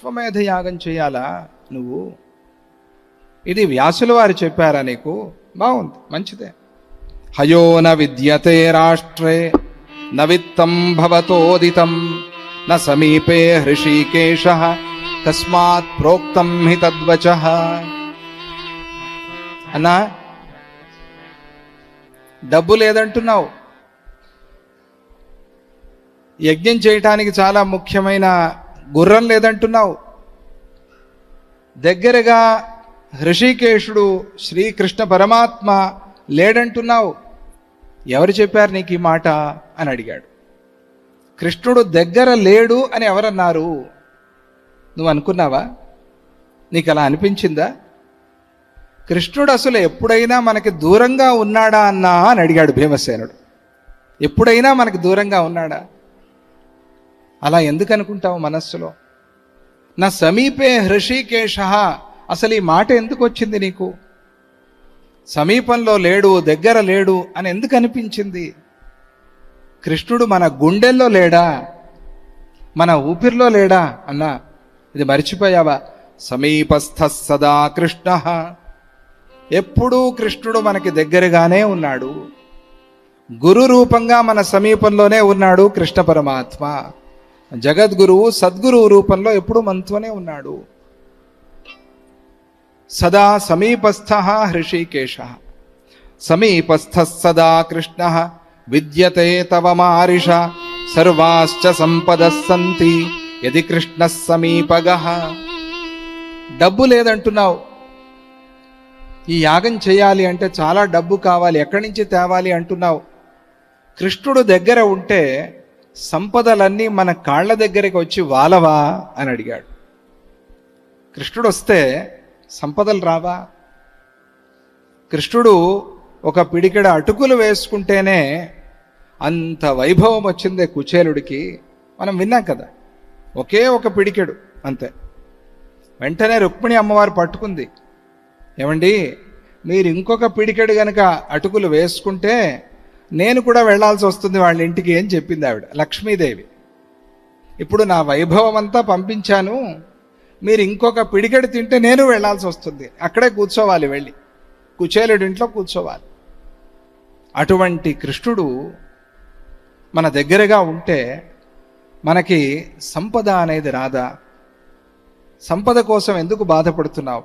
అశ్వమేధ యాగం చేయాలా నువ్వు? ఇది వ్యాసుల వారు చెప్పారా నీకు? బాగుంది మంచిదే. హయో న విద్యతే రాష్ట్రే న విత్తం భవతోదితం న సమీపే హృషీకేశ తస్మాత్ ప్రోక్తం హి తద్వచ. అన్నా డబ్బు లేదంటున్నావు. యజ్ఞం చేయటానికి చాలా ముఖ్యమైన గుర్రం లేదంటున్నావు. దగ్గరగా హృషికేశుడు శ్రీకృష్ణ పరమాత్మ లేడంటున్నావు. ఎవరు చెప్పారు నీకు ఈ మాట అని అడిగాడు. కృష్ణుడు దగ్గర లేడు అని ఎవరన్నారు? నువ్వు అనుకున్నావా? నీకు అలా అనిపించిందా? కృష్ణుడు అసలు ఎప్పుడైనా మనకి దూరంగా ఉన్నాడా అన్నా అని అడిగాడు భీమసేనుడు. ఎప్పుడైనా మనకి దూరంగా ఉన్నాడా? అలా ఎందుకు అనుకుంటావు మనస్సులో? నా సమీపే హృషికేశ. అసలు ఈ మాట ఎందుకు వచ్చింది నీకు? సమీపంలో లేడు దగ్గర లేడు అని ఎందుకు అనిపించింది కృష్ణుడు మన గుండెల్లో లేడా? మన ఊపిరిలో లేడా? అన్నా ఇది మర్చిపోయావా? సమీపస్థ సదా కృష్ణ. ఎప్పుడూ కృష్ణుడు మనకి దగ్గరగానే ఉన్నాడు. గురు రూపంగా మన సమీపంలోనే ఉన్నాడు కృష్ణ పరమాత్మ. జగద్గురువు సద్గురువు రూపంలో ఎప్పుడు మనతోనే ఉన్నాడు. సదా సమీపస్థ హృషికేశ. సమీపస్థ సదా కృష్ణ. విద్యతే తవ మారిష. సర్వాశ్చ సంపద సంతి. యది కృష్ణ సమీపగ. డబ్బు లేదంటున్నావు. ఈ యాగం చేయాలి అంటే చాలా డబ్బు కావాలి. ఎక్కడి నుంచి తేవాలి అంటున్నావు. కృష్ణుడు దగ్గర ఉంటే సంపదలన్నీ మన కాళ్ళ దగ్గరికి వచ్చి వాలవా అని అడిగాడు. కృష్ణుడు వస్తే సంపదలు రావా? కృష్ణుడు ఒక పిడికెడ అటుకులు వేసుకుంటేనే అంత వైభవం వచ్చిందే కుచేలుడికి. మనం విన్నాం కదా ఒకే ఒక పిడికెడు అంతే. వెంటనే రుక్మిణి అమ్మవారు పట్టుకుంది. ఏమండి మీరు ఇంకొక పిడికెడు గనక అటుకులు వేసుకుంటే నేను కూడా వెళ్ళాల్సి వస్తుంది వాళ్ళ ఇంటికి అని చెప్పింది ఆవిడ లక్ష్మీదేవి. ఇప్పుడు నా వైభవం అంతా పంపించాను. మీరు ఇంకొక పిడికెడు తింటే నేను వెళ్ళాల్సి వస్తుంది. అక్కడే కూర్చోవాలి వెళ్ళి. కుచేలుడి ఇంట్లో కూర్చోవాలి. అటువంటి కృష్ణుడు మన దగ్గరగా ఉంటే మనకి సంపద అనేది రాదా? సంపద కోసం ఎందుకు బాధపడుతున్నావు?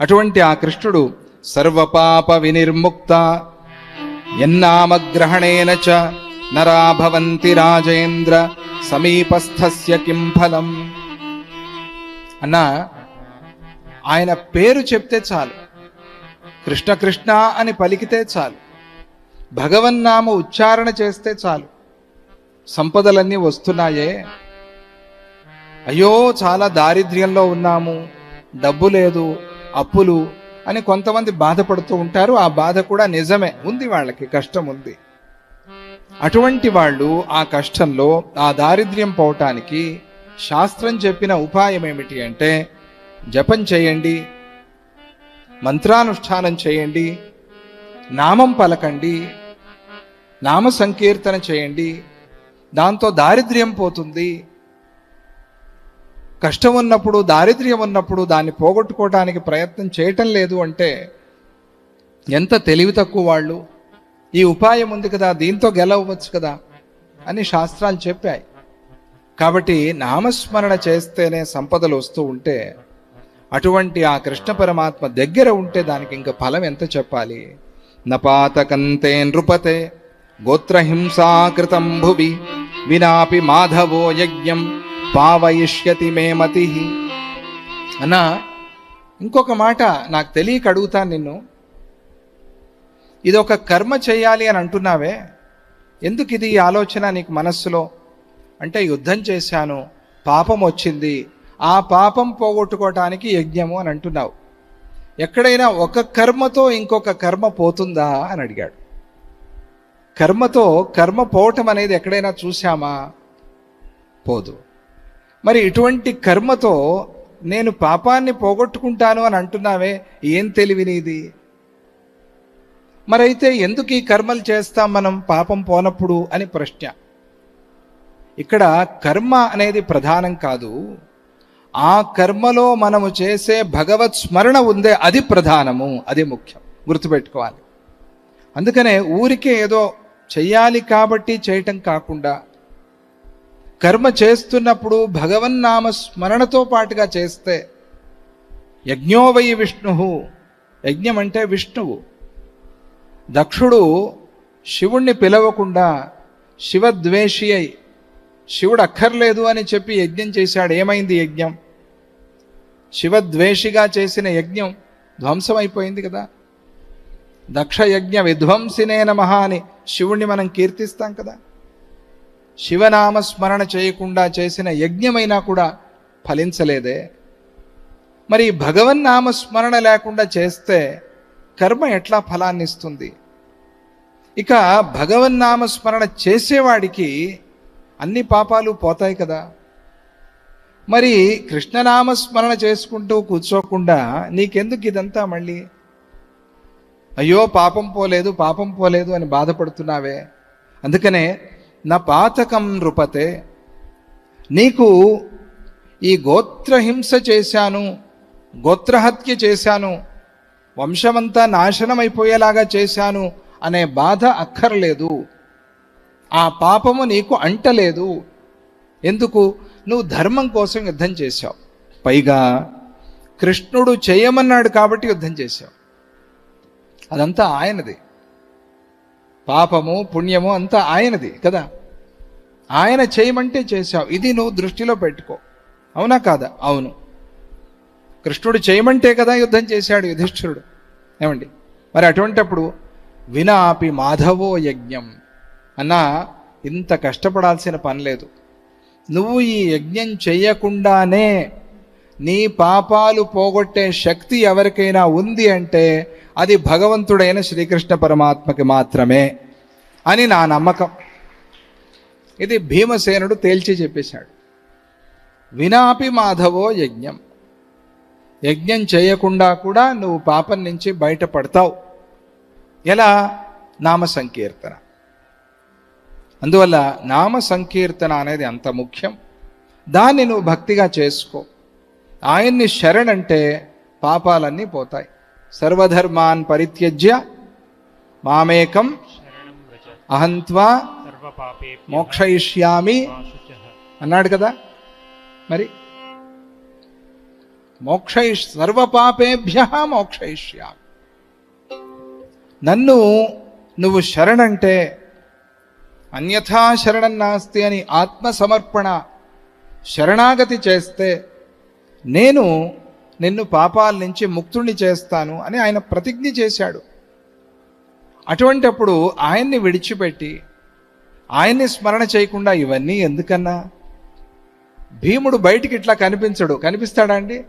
అటువంటి ఆ కృష్ణుడు సర్వపాప వినిర్ముక్త ఎన్నామగ్రహణేన చ నరా భవంతి రాజేంద్ర సమీపస్థస్య కిం ఫలం. అన్నా ఆయన పేరు చెప్తే చాలు. కృష్ణ కృష్ణ అని పలికితే చాలు. భగవన్నామ ఉచ్చారణ చేస్తే చాలు. సంపదలన్నీ వస్తున్నాయే. అయ్యో చాలా దారిద్ర్యంలో ఉన్నాము. డబ్బు లేదు అప్పులు అని కొంతమంది బాధపడుతూ ఉంటారు. ఆ బాధ కూడా నిజమే. ఉంది వాళ్ళకి కష్టం ఉంది. అటువంటి వాళ్ళు ఆ కష్టంలో ఆ దారిద్ర్యం పోవటానికి శాస్త్రం చెప్పిన ఉపాయం ఏమిటి అంటే జపం చేయండి మంత్రానుష్ఠానం చేయండి నామం పలకండి నామ సంకీర్తన చేయండి దాంతో దారిద్ర్యం పోతుంది కష్టం ఉన్నప్పుడు దారిద్ర్యం ఉన్నప్పుడు దాన్ని పోగొట్టుకోవడానికి ప్రయత్నం చేయటం లేదు అంటే ఎంత తెలివి తక్కువ వాళ్ళు? ఈ ఉపాయం ఉంది కదా దీంతో గెలవచ్చు కదా అని శాస్త్రాలు చెప్పాయి. కాబట్టి నామస్మరణ చేస్తేనే సంపదలు వస్తూ ఉంటే అటువంటి ఆ కృష్ణ పరమాత్మ దగ్గర ఉంటే దానికి ఇంకా ఫలం ఎంత చెప్పాలి? నపాతకంతే నృపతే గోత్రహింసాకృతం భువి వినాపి మాధవో యజ్ఞం పావయిష్యతి మే మతి. అన్నా ఇంకొక మాట నాకు తెలియక అడుగుతాను నిన్ను. ఇది ఒక కర్మ చేయాలి అని అంటున్నావే. ఎందుకు ఇది ఈ ఆలోచన నీకు మనస్సులో? అంటే యుద్ధం చేశాను పాపం వచ్చింది ఆ పాపం పోగొట్టుకోవటానికి యజ్ఞము అని అంటున్నావు. ఎక్కడైనా ఒక కర్మతో ఇంకొక కర్మ పోతుందా అని అడిగాడు. కర్మతో కర్మ పోవటం అనేది ఎక్కడైనా చూశామా? పోదు. మరి ఇటువంటి కర్మతో నేను పాపాన్ని పోగొట్టుకుంటాను అని అంటున్నావే ఏం తెలివి నీది? మరైతే ఎందుకు ఈ కర్మలు చేస్తాం మనం పాపం పోనప్పుడు అని ప్రశ్న. ఇక్కడ కర్మ అనేది ప్రధానం కాదు. ఆ కర్మలో మనము చేసే భగవత్ స్మరణ ఉందే అది ప్రధానము అది ముఖ్యం. గుర్తుపెట్టుకోవాలి. అందుకనే ఊరికే ఏదో చెయ్యాలి కాబట్టి చేయటం కాకుండా కర్మ చేస్తున్నప్పుడు భగవన్నామ స్మరణతో పాటుగా చేస్తే యజ్ఞోవై విష్ణు. యజ్ఞం అంటే విష్ణువు. దక్షుడు శివుణ్ణి పిలవకుండా శివద్వేషి అయి శివుడు అక్కర్లేదు అని చెప్పి యజ్ఞం చేశాడు. ఏమైంది యజ్ఞం? శివద్వేషిగా చేసిన యజ్ఞం ధ్వంసమైపోయింది కదా. దక్ష యజ్ఞ విధ్వంసినే నమ అని శివుణ్ణి మనం కీర్తిస్తాం కదా. శివనామ స్మరణ చేయకుండా చేసిన యజ్ఞమైనా కూడా ఫలించలేదే. మరి భగవన్నామ స్మరణ లేకుండా చేస్తే కర్మ ఎట్లా ఫలాన్ని ఇస్తుంది ఇక భగవన్నామ స్మరణ చేసేవాడికి అన్ని పాపాలు పోతాయి కదా. మరి కృష్ణనామ స్మరణ చేసుకుంటూ కూర్చోకుండా నీకెందుకు ఇదంతా మళ్ళీ? అయ్యో పాపం పోలేదు పాపం పోలేదు అని బాధపడుతున్నావే. అందుకనే నా పాతకం నృపతే నీకు ఈ గోత్రహింస చేశాను గోత్రహత్య చేశాను వంశమంతా నాశనమైపోయేలాగా చేశాను అనే బాధ అక్కర్లేదు. ఆ పాపము నీకు అంటలేదు. ఎందుకు? నువ్వు ధర్మం కోసం యుద్ధం చేశావు. పైగా కృష్ణుడు చేయమన్నాడు కాబట్టి యుద్ధం చేశావు. అదంతా ఆయనది. పాపము పుణ్యము అంతా ఆయనది కదా? ఆయన చేయమంటే చేశావు. ఇది నువ్వు దృష్టిలో పెట్టుకో. అవునా కాదా? అవును. కృష్ణుడు చేయమంటే కదా యుద్ధం చేశాడు యుధిష్ఠిరుడు. ఏమండి? మరి అటువంటప్పుడు వినాపి మాధవో యజ్ఞం. అన్నా ఇంత కష్టపడాల్సిన పని లేదు. నువ్వు ఈ యజ్ఞం చేయకుండానే నీ పాపాలు పోగొట్టే శక్తి ఎవరికైనా ఉంది అంటే అది భగవంతుడైన శ్రీకృష్ణ పరమాత్మకి మాత్రమే అని నా నమ్మకం. ఇది భీమసేనుడు తేల్చి చెప్పేశాడు. వినాపి మాధవో యజ్ఞం. యజ్ఞం చేయకుండా కూడా నువ్వు పాపం నుంచి బయటపడతావు. ఎలా? నామ సంకీర్తన. అందువల్ల నామ సంకీర్తన అనేది అంత ముఖ్యం. దాన్ని నువ్వు భక్తిగా చేసుకో. ఆయన్ని శరణంటే పాపాలన్నీ పోతాయి. సర్వధర్మాన్ పరిత్యజ్య మామేకం అహంత్వా మోక్షయిష్యామి అన్నాడు కదా. మరి మోక్షయిష్ సర్వపాపేభ్య మోక్షయిష్యామి. నన్ను నువ్వు శరణంటే అన్యథా శరణం నాస్తి అని ఆత్మసమర్పణ శరణాగతి చేస్తే నేను నిన్ను పాపాల నుంచి ముక్తుణ్ణి చేస్తాను అని ఆయన ప్రతిజ్ఞ చేశాడు. అటువంటప్పుడు ఆయన్ని విడిచిపెట్టి ఆయన్ని స్మరణ చేయకుండా ఇవన్నీ ఎందుకన్నా? భీముడు బయటికి ఇట్లా కనిపించడు. కనిపిస్తాడా అండి?